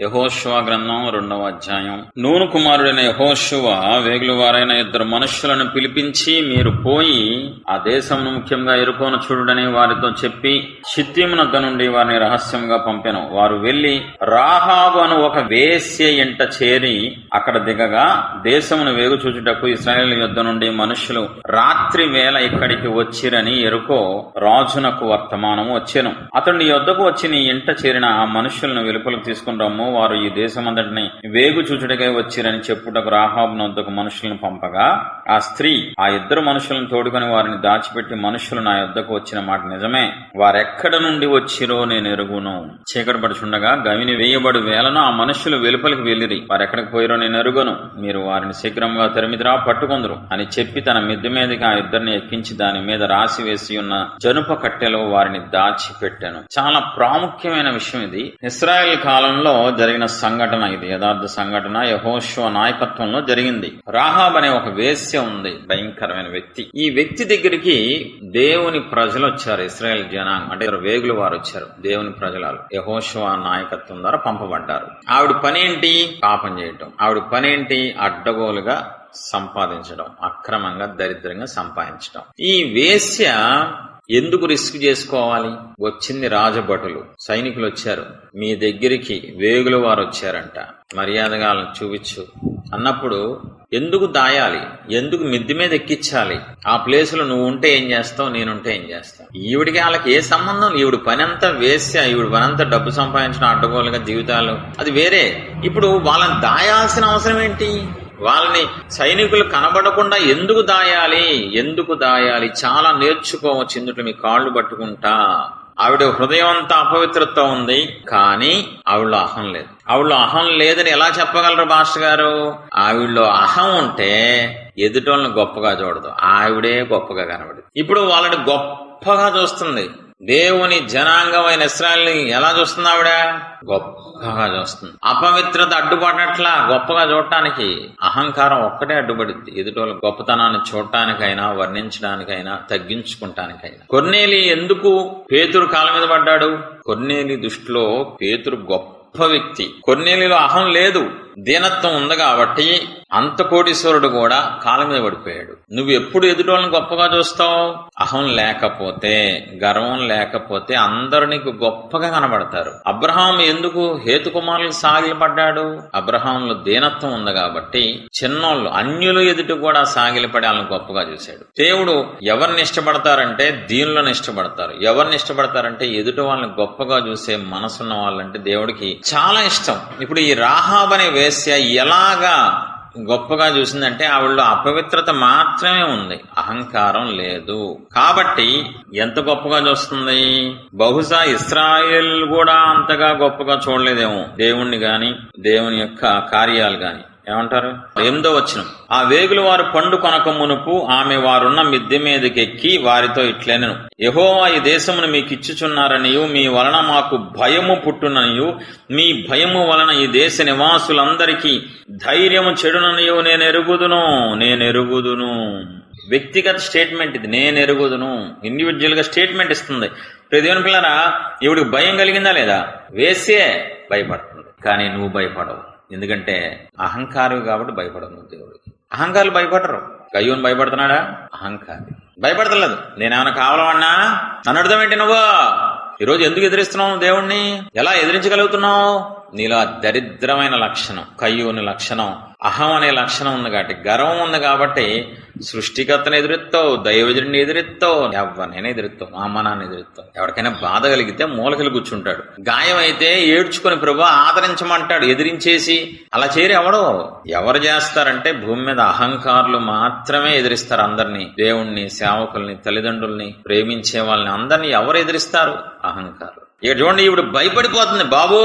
యహోశువ గ్రంథం రెండవ అధ్యాయం. నూను కుమారుడైన యహోశువ వేగులు వారైన ఇద్దరు మనుష్యులను పిలిపించి మీరు పోయి ఆ దేశమును ముఖ్యంగా ఎరుకోన చూడుడని వారితో చెప్పి చిత్తిమునద్ద నుండి వారిని రహస్యంగా పంపాను. వారు వెళ్ళి రాహాబు అను ఒక వేశ్య ఇంట చేరి అక్కడ దిగగా దేశమును వేగు చూచుటకు ఇస్రాయేల్ యుద్ధ నుండి మనుషులు రాత్రి వేళ ఇక్కడికి వచ్చిరని ఎరుకో రాజునకు వర్తమానము వచ్చాను. అతడు నీ యొద్దకు వచ్చి నీ ఇంట చేరిన ఆ మనుషులను వెలుపలకు తీసుకుని రమ్ము వారు ఈ దేశమంతటిని వేగు చూచుటకై వచ్చిరని చెప్పుటకు రాహాబు మనుషులను పంపగా ఆ స్త్రీ ఆ ఇద్దరు మనుషులను తోడుకొని వారిని దాచిపెట్టి మనుషులు నా యొద్దకు వచ్చిన మాట నిజమే. వారెక్కడ నుండి వచ్చిరో నేను ఎరుగును. చీకటి పడుచుండగా గవిని వేయబడి వేలను ఆ మనుషులు వెలుపలికి వెళ్ళిరి. వారెక్కడికి పోయిరో నేను ఎరుగను. మీరు వారిని శీఘ్రంగా తరిమిదిరా పట్టుకుందరు. అని చెప్పి తన మిద్దె మీదకి ఆ ఇద్దరిని ఎక్కించి దాని మీద రాసి వేసి ఉన్న జనుప కట్టెలో వారిని దాచిపెట్టాను. చాలా ప్రాముఖ్యమైన విషయం ఇది. ఇస్రాయెల్ కాలంలో జరిగిన సంఘటన ఇది. యథార్థ సంఘటన యహోశ్వ నాయకత్వంలో జరిగింది. రాహాబ్ అనే ఒక వేశ్య ఉంది భయంకరమైన వ్యక్తి. ఈ వ్యక్తి దగ్గరికి దేవుని ప్రజలు వచ్చారు ఇస్రాయల్ జనాంగం. అంటే వేగులు వారు వచ్చారు దేవుని ప్రజలు యహోశ్వ నాయకత్వం ద్వారా పంపబడ్డారు. ఆవిడ పనేంటి పాపం చేయటం. ఆవిడ పనేంటి అడ్డగోలుగా సంపాదించడం అక్రమంగా దరిద్రంగా సంపాదించడం ఈ వేశ్య ఎందుకు రిస్క్ చేసుకోవాలి? వచ్చింది రాజభటులు. సైనికులు వచ్చారు. మీ దగ్గరికి వేగుల వారు వచ్చారంట. మర్యాదగా చూపించు. అన్నప్పుడు ఎందుకు దాయాలి? ఎందుకు మిద్ది మీద ఎక్కించాలి? ఆ ప్లేస్లో నువ్వు ఉంటే ఏం చేస్తావు? నేనుంటే ఏం చేస్తావు? ఈవిడికి వాళ్ళకి ఏ సంబంధం? ఈవిడ పనంతా వేసి ఈవిడ పని డబ్బు సంపాదించిన అడ్డగోలుగా జీవితాలు. అది వేరే. ఇప్పుడు వాళ్ళని దాయాల్సిన అవసరం ఏంటి? వాళ్ళని సైనికులు కనబడకుండా ఎందుకు దాయాలి? ఎందుకు దాయాలి? చాలా నేర్చుకోవచ్చు ఇందులో మీ కాళ్ళు పట్టుకుంటా. ఆవిడ హృదయం అంతా అపవిత్రత ఉంది కానీ ఆవిడలో అహం లేదు. ఆవిడలో అహం లేదని ఎలా చెప్పగలరు మాస్టర్ గారు? ఆవిడలో అహం ఉంటే ఎదుటోళ్ళని గొప్పగా చూడదు. ఆవిడే గొప్పగా కనబడదు ఇప్పుడు వాళ్ళని గొప్పగా చూస్తుంది. దేవుని జనాంగమైన ఇస్రాయల్ని ఎలా చూస్తుంది ఆవిడ? గొప్ప గొప్పగా వస్తుంది అపవిత్రత అడ్డుపడట్లా గొప్పగా చూడటానికి అహంకారం ఒక్కటే అడ్డుపడింది ఎదుటోళ్ళ గొప్పతనాన్ని చూడటానికైనా వర్ణించడానికైనా తగ్గించుకుంటానికైనా. కొన్నేలి ఎందుకు పేతురు కాళ్ళ మీద పడ్డాడు? కొన్నేలి దృష్టిలో పేతురు గొప్ప వ్యక్తి. కొన్నేలిలో అహం లేదు. దీనత్వం ఉంది కాబట్టి అంతకోటీశ్వరుడు కూడా కాలం మీద పడిపోయాడు. నువ్వు ఎప్పుడు ఎదుటోళ్ళని గొప్పగా చూస్తావు? అహం లేకపోతే గర్వం లేకపోతే అందరు నీకు గొప్పగా కనబడతారు. అబ్రహాం ఎందుకు హేతుకుమారులు సాగిలి పడ్డాడు? అబ్రహాంలో దీనత్వం ఉంది కాబట్టి చిన్నోళ్ళు అన్యులు ఎదుటి కూడా సాగిలిపడి వాళ్ళని గొప్పగా చూశాడు. దేవుడు ఎవరిని ఇష్టపడతారంటే దీనిలోని ఇష్టపడతారు. ఎవరిని ఇష్టపడతారంటే ఎదుటి వాళ్ళని గొప్పగా చూసే మనసున్న వాళ్ళంటే దేవుడికి చాలా ఇష్టం. ఇప్పుడు ఈ రాహాబ్ అనే వేశ్య ఎలాగా గొప్పగా చూసిందంటే ఆవిడలో అపవిత్రత మాత్రమే ఉంది. అహంకారం లేదు. కాబట్టి ఎంత గొప్పగా చూస్తుంది? బహుశా ఇస్రాయేల్ కూడా అంతగా గొప్పగా చూడలేదేమో. దేవుణ్ణి గాని దేవుని యొక్క కార్యాలు గాని. ఏమంటారు? ఎనిమిదో వచ్చిన ఆ వేగులు వారు పండు కొనక మునుపు ఆమె వారున్న మిద్దె మీదకెక్కి వారితో ఇట్లెనను. యహోవా ఈ దేశమును మీకు ఇచ్చుచున్నారనియు మీ వలన మాకు భయము పుట్టుననియు మీ భయము వలన ఈ దేశ నివాసులందరికీ ధైర్యము చెడుననియు నేను ఎరుగుదును నేను ఎరుగుదును వ్యక్తిగత స్టేట్మెంట్ ఇది నేను ఎరుగుదును ఇండివిజువల్గా స్టేట్మెంట్ ఇస్తుంది. ప్రతివన్ పిల్లరా ఇవిడికి భయం కలిగిందా లేదా? వేసే భయపడుతుంది. కానీ నువ్వు భయపడవు. ఎందుకంటే అహంకారం కాబట్టి భయపడదు దేవుడికి. అహంకారులు భయపడరు. కయ్యూని భయపడుతున్నాడా? అహంకారి. భయపడతలేదు. నేనేమైనా కావాలన్నా? నన్ను అర్థం ఏంటి నువ్వు? ఈరోజు ఎందుకు ఎదిరిస్తున్నావు దేవుణ్ణి? ఎలా ఎదిరించగలుగుతున్నావు? నీలో ఆ దరిద్రమైన లక్షణం కయ్యూని లక్షణం అహం అనే లక్షణం ఉంది కాబట్టి గర్వం ఉంది కాబట్టి సృష్టికర్తను ఎదురెత్తావు దైవజుడిని ఎదురెత్తావు ఎవరినైనా ఎదురెత్తావు మా అమ్మ నాన్న ఎదురెత్తావు ఎవరికైనా బాధ కలిగితే మూలకలు కూర్చుంటాడు. గాయం అయితే ఏడ్చుకుని ప్రభు ఆదరించమంటాడు ఎదిరించేసి. అలా చేరి ఎవడో ఎవరు చేస్తారంటే భూమి మీద అహంకారులు మాత్రమే ఎదిరిస్తారు అందరినీ. దేవుణ్ణి సేవకుల్ని తల్లిదండ్రుల్ని ప్రేమించే వాళ్ళని అందరినీ ఎవరు ఎదిరిస్తారు? అహంకారులు. ఇక చూడండి ఇప్పుడు భయపడిపోతుంది. బాబో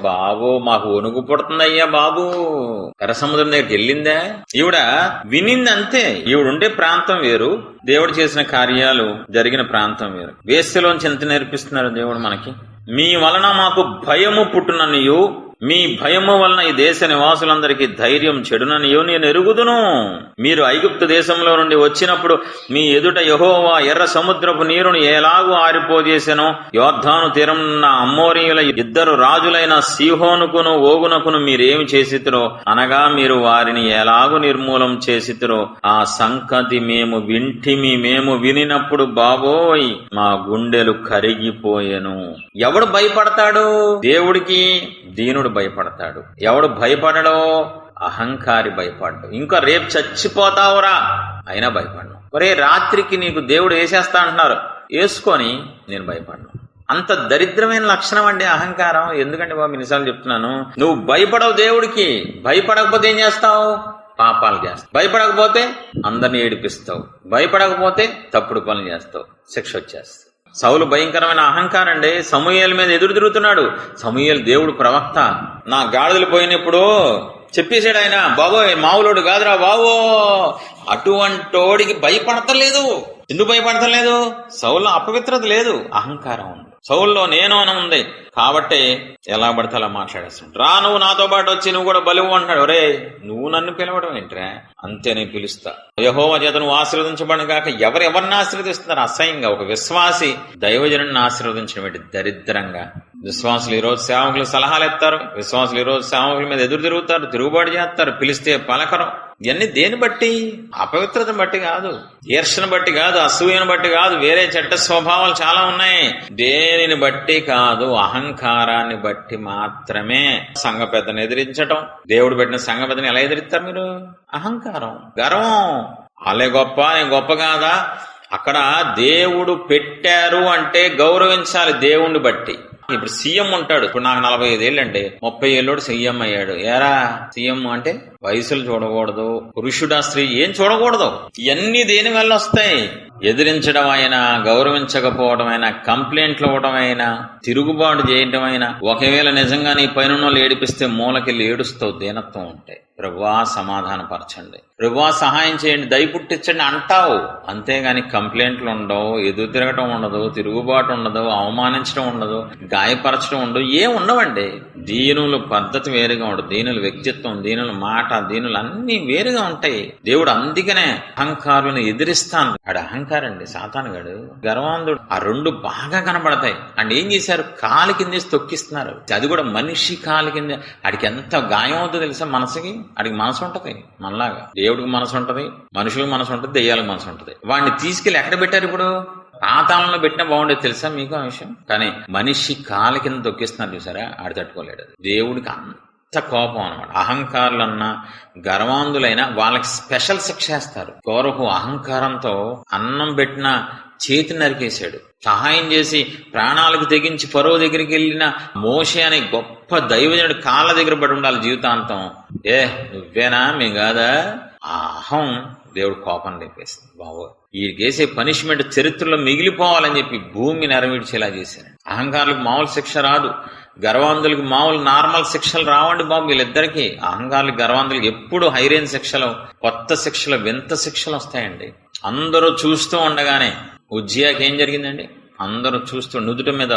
బాబో మాకు వణుకు పుడుతుందయ్యా బాబు. కరసముద్రం దగ్గరికి వెళ్ళిందా? ఈవిడ వినింది అంతే ఈవిడుండే ప్రాంతం వేరు. దేవుడు చేసిన కార్యాలు జరిగిన ప్రాంతం వేరు. వేస్యలోంచి ఎంత నేర్పిస్తున్నారు దేవుడు మనకి? మీ వలన మాకు భయము పుట్టుననియు మీ భయము వలన ఈ దేశ నివాసులందరికీ ధైర్యం చెడుననియో నేను ఎరుగుదును. మీరు ఐగుప్తు దేశంలో నుండి వచ్చినప్పుడు మీ ఎదుట యహోవా ఎర్ర సముద్రపు నీరును ఎలాగూ ఆరిపోజేసెనో. యోద్ధాను తీరమున్న అమ్మోరియుల ఇద్దరు రాజులైన సీహోనుకును ఓగునకును మీరేమి చేసితురో. అనగా మీరు వారిని ఎలాగు నిర్మూలం చేసితురో. ఆ సంకతి మేము వింటిమి మేము వినినప్పుడు బాబోయ్ మా గుండెలు కరిగిపోయెను. ఎవడు భయపడతాడు? దేవుడికి దీనుడు భయపడతాడు? ఎవడు భయపడడో అహంకారి భయపడ్డు. ఇంకా రేపు చచ్చిపోతావురా అయినా భయపడను. ఒరే రాత్రికి నీకు దేవుడు వేసేస్తా అంటున్నారు. వేసుకొని నేను భయపడను. అంత దరిద్రమైన లక్షణం అండి అహంకారం. ఎందుకంటే బాబు నిజాలు చెప్తున్నాను నువ్వు భయపడవు దేవుడికి. భయపడకపోతే ఏం చేస్తావు? పాపాలు చేస్తావు. భయపడకపోతే అందరిని ఏడిపిస్తావు. భయపడకపోతే తప్పుడు పనులు చేస్తావు. శిక్ష వచ్చేస్తావు. సౌలు భయంకరమైన అహంకారం అండి. సమూహల మీద ఎదురు తిరుగుతున్నాడు. సమూహలు దేవుడు ప్రవక్త. నా గాడిదలు పోయినప్పుడు చెప్పేశాడు ఆయన బాబోయ్ మావులోడు కాదురా బావో అటువంటోడికి భయపడతలేదు. ఎందుకు భయపడతలేదు? సౌల్లో అపవిత్రత లేదు. అహంకారం ఉంది. సౌల్లో నేను అని ఉంది. కాబట్టి ఎలా పడితే అలా మాట్లాడేస్తాడు. రా నువ్వు నాతో పాటు వచ్చి నువ్వు కూడా బలువు అంటున్నాడు. ఒరే నువ్వు నన్ను పిలవడం ఏంట్రా? అంతే నేను పిలుస్తా. యహోవ చేత నువ్వు ఆశీర్వదించబడిన కాక ఎవరెవరిని ఆశీర్వదిస్తున్నారు? అసహ్యంగా ఒక విశ్వాసి దైవజనుడిని ఆశీర్వదించడం ఏంటి? దరిద్రంగా. విశ్వాసులు ఈ రోజు సేవకులు సలహాలు ఎత్తారు. విశ్వాసులు ఈ రోజు సేవకుల మీద ఎదురు తిరుగుతారు తిరుగుబాటు చేస్తారు పిలిస్తే పలకరం. ఇవన్నీ దేని బట్టి? అపవిత్రతను బట్టి కాదు. ఈర్షను బట్టి కాదు అసూయను బట్టి కాదు వేరే చెడ్డ స్వభావాలు చాలా ఉన్నాయి. దేనిని బట్టి కాదు? అహంకారాన్ని బట్టి మాత్రమే సంఘ పెద్దను ఎదిరించటం. దేవుడు పెట్టిన సంఘ పెద్దని ఎలా ఎదిరిస్తారు మీరు? అహంకారం గర్వం. వాళ్ళే గొప్ప నేను గొప్ప కాదా? అక్కడ దేవుడు పెట్టారు అంటే గౌరవించాలి దేవుణ్ణి బట్టి. ఇప్పుడు సీఎం ఉంటాడు. ఇప్పుడు నాకు నలభై ఐదేళ్ళు అంటే ముప్పై ఏళ్ళోడు సీఎం అయ్యాడు. ఏరా? సీఎం అంటే వయసులు చూడకూడదు. పురుషుడా స్త్రీ ఏం చూడకూడదు? ఇవన్నీ దేని వల్ల వస్తాయి? ఎదిరించడం అయినా గౌరవించకపోవడం అయినా కంప్లైంట్లు ఇవ్వడం అయినా తిరుగుబాటు చేయటం అయినా ఒకవేళ నిజంగా నీ పైన వాళ్ళు ఏడిపిస్తే మూలకెళ్ళి ఏడుస్తావు దీనత్వం ఉంటే ప్రభువా సమాధానపరచండి. ప్రభువా సహాయం చేయండి దయ పుట్టించండి అంటావు. అంతేగాని కంప్లైంట్లు ఉండవు ఎదురు తిరగటం ఉండదు తిరుగుబాటు ఉండదు అవమానించడం ఉండదు గాయపరచడం ఉండదు ఏం ఉండవండి. దీనుల పద్ధతి వేరుగా ఉండదు దీనుల వ్యక్తిత్వం దీనుల మాట దీనులు అన్ని వేరుగా ఉంటాయి. దేవుడు అందుకనే అహంకారులను ఎదిరిస్తాను. ఆడు అహంకారండి సాతానుగాడు గర్వాంధుడు ఆ రెండు బాగా కనబడతాయి. అండ్ ఏం చేశారు? కాలు కిందేసి తొక్కిస్తున్నారు. అది కూడా మనిషి కాలు కింద. ఆడికి ఎంత గాయం అవుతుందో తెలుసా మనసుకి? అడికి మనసు ఉంటది మనలాగా. దేవుడికి మనసు ఉంటది మనుషులకు మనసు ఉంటది దెయ్యాలకు మనసు ఉంటది. వాడిని తీసుకెళ్ళి ఎక్కడ పెట్టారు ఇప్పుడు? పాతాళంలో పెట్టినా బాగుండేది తెలుసా మీకు ఆ విషయం? కానీ మనిషి కాలు కింద తొక్కిస్తున్నారు చూసారా? ఆడి తట్టుకోలేడు. దేవుడికి అంత అంత కోపం అనమాట అహంకారులన్నా గర్వాంధులైనా వాళ్ళకి స్పెషల్ శిక్ష వేస్తారు. గౌరవ అహంకారంతో అన్నం పెట్టిన చేతి నరికేశాడు. సహాయం చేసి ప్రాణాలకు తెగించి పరువు దగ్గరికి వెళ్ళిన మోషే అనే గొప్ప దైవజనుడు కాళ్ళ దగ్గర పడి ఉండాలి జీవితాంతం. ఏ నువ్వేనా? మీ కాదా? ఆ అహం దేవుడు కోపం లేపేసింది బాబు వీడికేసే పనిష్మెంట్ చరిత్రలో మిగిలిపోవాలని చెప్పి భూమి నెరవేర్చేలా చేశారు అహంకారులకు మామూలు శిక్ష రాదు. గర్వాంధులకు మామూలు నార్మల్ శిక్షలు రావండి బాబు వీళ్ళిద్దరికి. అహంకారులకు గర్వాంధులకు ఎప్పుడు హైరేన్ శిక్షలు కొత్త శిక్షలు వింత శిక్షలు వస్తాయండి. అందరూ చూస్తూ ఉండగానే ఉజ్జయాకి ఏం జరిగిందండి? అందరూ చూస్తూ నుదుట మీద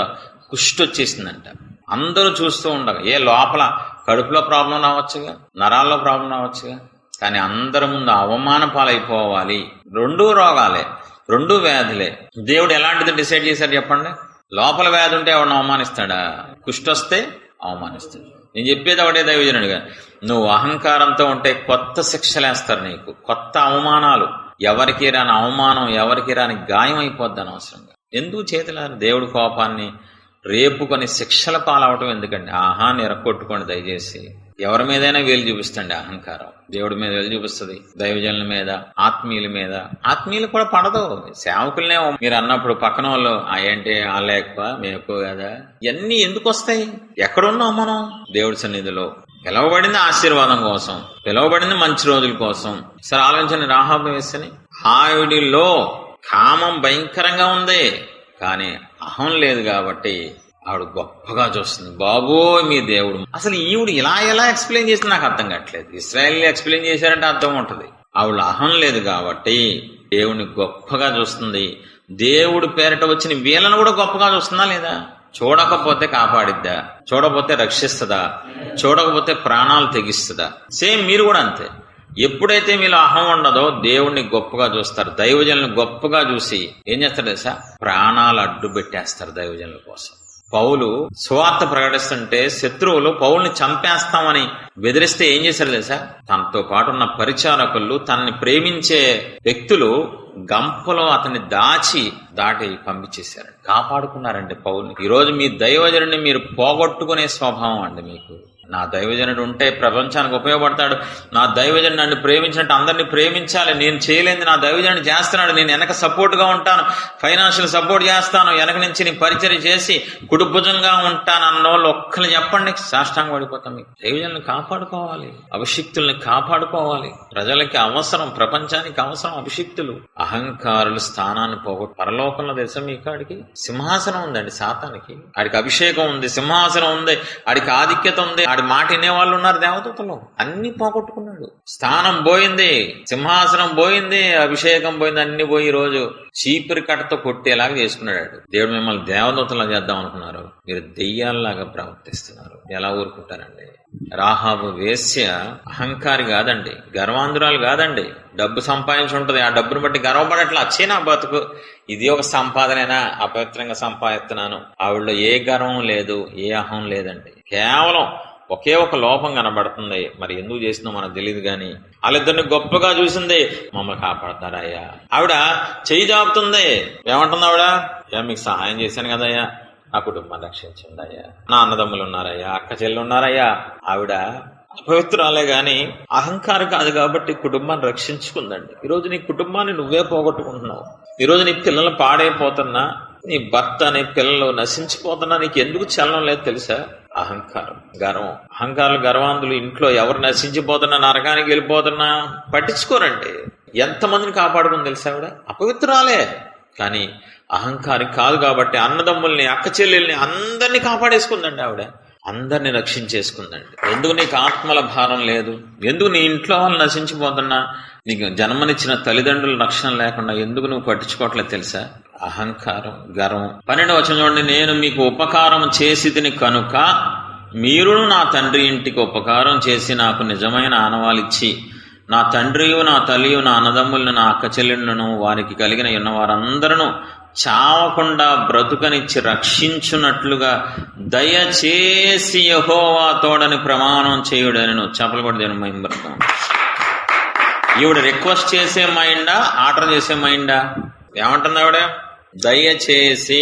కుష్టి వచ్చేసిందంట అందరూ చూస్తూ ఉండగా ఏ లోపల కడుపులో ప్రాబ్లం రావచ్చుగా? నరాల్లో ప్రాబ్లం రావచ్చుగా? కానీ అందరి ముందు అవమాన పాలైపోవాలి. రెండు రోగాలే రెండు వ్యాధులే. దేవుడు ఎలాంటిది డిసైడ్ చేశారు చెప్పండి? లోపల వ్యాధి ఉంటే ఎవరిని అవమానిస్తాడా? కుష్టొస్తే అవమానిస్తాడు. నేను చెప్పేది ఒకటే దైవజనుడిగా నువ్వు అహంకారంతో ఉంటే కొత్త శిక్షలేస్తారు నీకు కొత్త అవమానాలు. ఎవరికి రాని అవమానం ఎవరికి రాని గాయం అయిపోద్ది అనవసరంగా. ఎందుకు చేతులారు? దేవుడి కోపాన్ని రేపుకొని శిక్షల పాలవటం ఎందుకండి? ఆహా నిరకొట్టుకోండి దయచేసి. ఎవరి మీదైనా వేలు చూపిస్తండి అహంకారం. దేవుడి మీద వేలు చూపిస్తుంది. దైవజనుల మీద ఆత్మీయుల మీద. ఆత్మీయులు కూడా పడదు. సేవకులనే మీరు అన్నప్పుడు పక్కన వాళ్ళు ఆ ఏంటి? వాళ్ళే ఎక్కువ? మేము ఎక్కువ కదా? ఇవన్నీ ఎందుకు వస్తాయి? ఎక్కడున్నాం మనం? దేవుడి సన్నిధిలో. పిలవబడింది ఆశీర్వాదం కోసం. పిలవబడింది మంచి రోజుల కోసం. సరే ఆలోచన రాహాభవేశని ఆవిడిలో కామం భయంకరంగా ఉంది. కానీ అహం లేదు కాబట్టి ఆవిడ గొప్పగా చూస్తుంది. బాబో మీ దేవుడు. అసలు ఈవిడ ఇలా ఎలా ఎక్స్ప్లెయిన్ చేసి నాకు అర్థం కావట్లేదు. ఇస్రాయల్ ఎక్స్ప్లెయిన్ చేశారంటే అర్థం ఉంటుంది. ఆవిడ అహం లేదు కాబట్టి దేవుని గొప్పగా చూస్తుంది. దేవుడు పేరట వచ్చిన వీళ్ళను కూడా గొప్పగా చూస్తుందా లేదా? చూడకపోతే కాపాడిద్దా? చూడకపోతే రక్షిస్తుందా? చూడకపోతే ప్రాణాలు తెగిస్తుందా? సేమ్ మీరు కూడా అంతే. ఎప్పుడైతే మీలో అహం ఉండదో దేవుణ్ణి గొప్పగా చూస్తారు. దైవజనులు గొప్పగా చూసి ఏం చేస్తారు తెలుసా? ప్రాణాలు అడ్డు పెట్టేస్తారు దైవజనుల కోసం. పౌలు సువార్త ప్రకటిస్తుంటే శత్రువులు పౌల్ని చంపేస్తామని బెదిరిస్తే ఏం చేశారు తెలుసా? తనతో పాటు ఉన్న పరిచారకులు తనని ప్రేమించే వ్యక్తులు గంపలో అతన్ని దాచి దాటి పంపించేశారు. కాపాడుకున్నారండి పౌల్ని. ఈ రోజు మీ దైవజనుని మీరు పోగొట్టుకునే స్వభావం అండి మీకు. నా దైవజనుడు ఉంటే ప్రపంచానికి ఉపయోగపడతాడు. నా దైవజనుడు నన్ను ప్రేమించినట్టు అందరినీ ప్రేమించాలి. నేను చేయలేని నా దైవజనుడు చేస్తున్నాడు. నేను వెనక సపోర్ట్గా ఉంటాను. ఫైనాన్షియల్ సపోర్ట్ చేస్తాను. వెనక నుంచి నేను పరిచయం చేసి కుడుభుజంగా ఉంటాను అన్న వాళ్ళు ఒక్కరు చెప్పండి. సాష్టాంగ పడిపోతాం. మీకు దైవజనులను కాపాడుకోవాలి. అభిషిక్తుల్ని కాపాడుకోవాలి. ప్రజలకి అవసరం ప్రపంచానికి అవసరం అభిషిక్తులు. అహంకారులు స్థానాన్ని పోగొట్టు పరలోకంలో తెలుసా మీ కాడికి? సింహాసనం ఉందండి సాతానికి. ఆడికి అభిషేకం ఉంది సింహాసనం ఉంది ఆడికి ఆధిక్యత ఉంది ఆడి మాట వినేవాళ్ళు ఉన్నారు దేవదూతలు. అన్ని పోగొట్టుకున్నాడు. స్థానం పోయింది సింహాసనం పోయింది అభిషేకం పోయింది అన్ని పోయి రోజు చీపిరి కట్టతో కొట్టేలాగా చేసుకున్నాడు. దేవుడు మిమ్మల్ని దేవదూతలా చేద్దాం అనుకున్నారు. మీరు దెయ్యాల్లాగా ప్రవర్తిస్తున్నారు. ఎలా ఊరుకుంటారండి? రాహాబు వేశ్య అహంకారి కాదండి గర్వాంధురాలు కాదండి. డబ్బు సంపాదించి ఉంటది. ఆ డబ్బును బట్టి గర్వపడట్లా. వచ్చే నా బతుకు ఇది ఒక సంపాదనైనా? అపవిత్రంగా సంపాదిస్తున్నాను. ఆవిడలో ఏ గర్వం లేదు ఏ అహం లేదండి. కేవలం ఒకే ఒక లోపం కనబడుతుంది. మరి ఎందుకు చేసిందో మనకు తెలియదు గాని వాళ్ళిద్దరిని గొప్పగా చూసింది మమ్మల్ని కాపాడతారయ్యా. ఆవిడ చెయ్యి జాపుతుంది. ఏమంటుంది ఆవిడ? మీకు సహాయం చేశాను కదయ్యా. నా కుటుంబాన్ని రక్షించండి అయ్యా. నా అన్నదమ్ములు ఉన్నారయ్యా. అక్క చెల్లెలు ఉన్నారయ్యా. ఆవిడ అపవిత్రాలే గాని అహంకారం కాదు కాబట్టి కుటుంబాన్ని రక్షించుకుందండి. ఈరోజు నీ కుటుంబాన్ని నువ్వే పోగొట్టుకుంటున్నావు. ఈరోజు నీ పిల్లలు పాడైపోతున్నా నీ భర్త నీ పిల్లలు నశించిపోతున్నా నీకు ఎందుకు చలనం లేదు తెలుసా? అహంకారం గర్వం. అహంకారాలు గర్వాంధులు ఇంట్లో ఎవరు నశించిపోతున్నా నరకానికి వెళ్ళిపోతున్నా పట్టించుకోరండి. ఎంతమందిని కాపాడుకుని తెలుసా ఆవిడ? అపవిత్రాలే కానీ అహంకారి కాదు కాబట్టి అన్నదమ్ముల్ని అక్క చెల్లెల్ని అందరినీ కాపాడేసుకుందండి ఆవిడ. అందరిని రక్షించేసుకుందండి. ఎందుకు నీకు ఆత్మల భారం లేదు? ఎందుకు నీ ఇంట్లో వాళ్ళు నశించిపోతున్నా? నీకు జన్మనిచ్చిన తల్లిదండ్రుల రక్షణ లేకుండా ఎందుకు నువ్వు పట్టించుకోవట్లేదు తెలుసా? అహంకారం గర్వం. పన్నెండు వచ్చిన చూడండి. నేను మీకు ఉపకారం చేసిదిని కనుక మీరును నా తండ్రి ఇంటికి ఉపకారం చేసి నాకు నిజమైన ఆనవాలిచ్చి నా తండ్రియు నా తల్లియు నా అన్నదమ్ములను నా అక్క చెల్లెళ్ళను వారికి కలిగిన ఉన్న వారందరూ చావకుండా బ్రతుకనిచ్చి రక్షించున్నట్లుగా దయచేసి యహోవా తోడని ప్రమాణం చేయుడని నువ్వు చెప్పలు కూడా దేని ఈవిడ రిక్వెస్ట్ చేసే మైండా ఆర్డర్ చేసే మైండా? ఏమంటుంది ఆవిడ? దయచేసి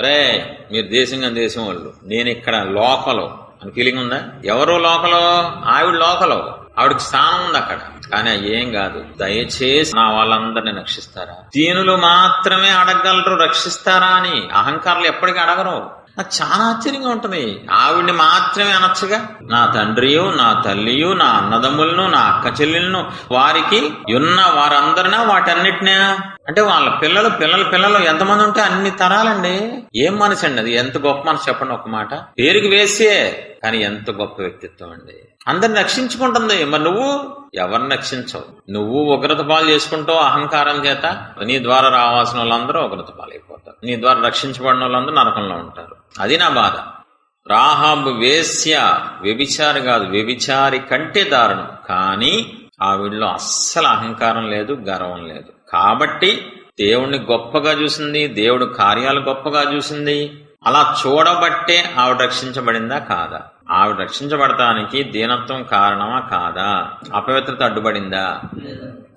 రే మీరు దేశంగా దేశం వాళ్ళు నేను ఇక్కడ లోకలు అని ఫీలింగ్ ఉందా? ఎవరు లోకలు? ఆవిడ లోకలు. ఆవిడకి స్థానం ఉంది అక్కడ. కానీ ఏం కాదు. దయచేసి నా వాళ్ళందరినీ రక్షిస్తారా? దీనులు మాత్రమే అడగగలరు రక్షిస్తారా అని అహంకారులు ఎప్పటికీ అడగరు. నాకు చాలా ఆశ్చర్యంగా ఉంటుంది. ఆవిడ్ని మాత్రమే అనొచ్చుగా. నా తండ్రియు నా తల్లియు నా అన్నదమ్ములను నా అక్క చెల్లెలను వారికి ఉన్న వారందరినా వాటన్నిటినా అంటే వాళ్ళ పిల్లలు పిల్లల పిల్లలు ఎంతమంది ఉంటే అన్ని తరాలండి. ఏం మనసు అండి అది? ఎంత గొప్ప మనసు చెప్పండి ఒక మాట. పేరుకి వేసే కానీ ఎంత గొప్ప వ్యక్తిత్వం అండి. అందరిని రక్షించుకుంటుంది. మరి నువ్వు? ఎవరిని రక్షించవు? నువ్వు ఉగ్రత పాలు చేసుకుంటావు అహంకారం చేత. నీ ద్వారా రావాల్సిన వాళ్ళందరూ ఉగ్రత పాలైపోతారు. నీ ద్వారా రక్షించబడిన వాళ్ళందరూ నరకంలో ఉంటారు. అది నా బాధ. రాహాబు వేశ్య వ్యభిచారి కాదు. వ్యభిచారి కంటే దారుణం. కానీ ఆవిడలో అస్సలు అహంకారం లేదు గర్వం లేదు. కాబట్టి దేవుణ్ణి గొప్పగా చూసింది దేవుడు కార్యాలు గొప్పగా చూసింది. అలా చూడబట్టే ఆవిడ రక్షించబడిందా కాదా? ఆవిడ రక్షించబడటానికి దీనత్వం కారణమా కాదా? అపవిత్రత అడ్డుపడిందా?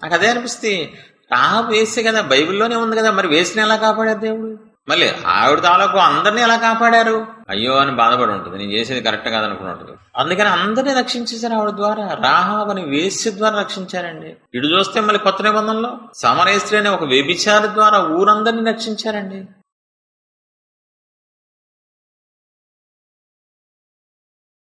నాకు అదే అనిపిస్తే రాహబు వేసే కదా బైబిల్లోనే ఉంది కదా మరి వేసిన ఎలా కాపాడారు దేవుడు? మళ్ళీ ఆవిడ తాలూకు అందరినీ ఎలా కాపాడారు? అయ్యో అని బాధపడి ఉంటుంది. నేను చేసేది కరెక్ట్ కాదనుకుని ఉంటుంది అందుకని అందరినీ రక్షించేశారు ఆవిడ ద్వారా. రాహాబని వేశ్య ద్వారా రక్షించారండి. ఇటు చూస్తే మళ్ళీ కొత్త నిబంధనలో సమరేస్త్రి అనే ఒక వ్యభిచారి ద్వారా ఊరందరినీ రక్షించారండి.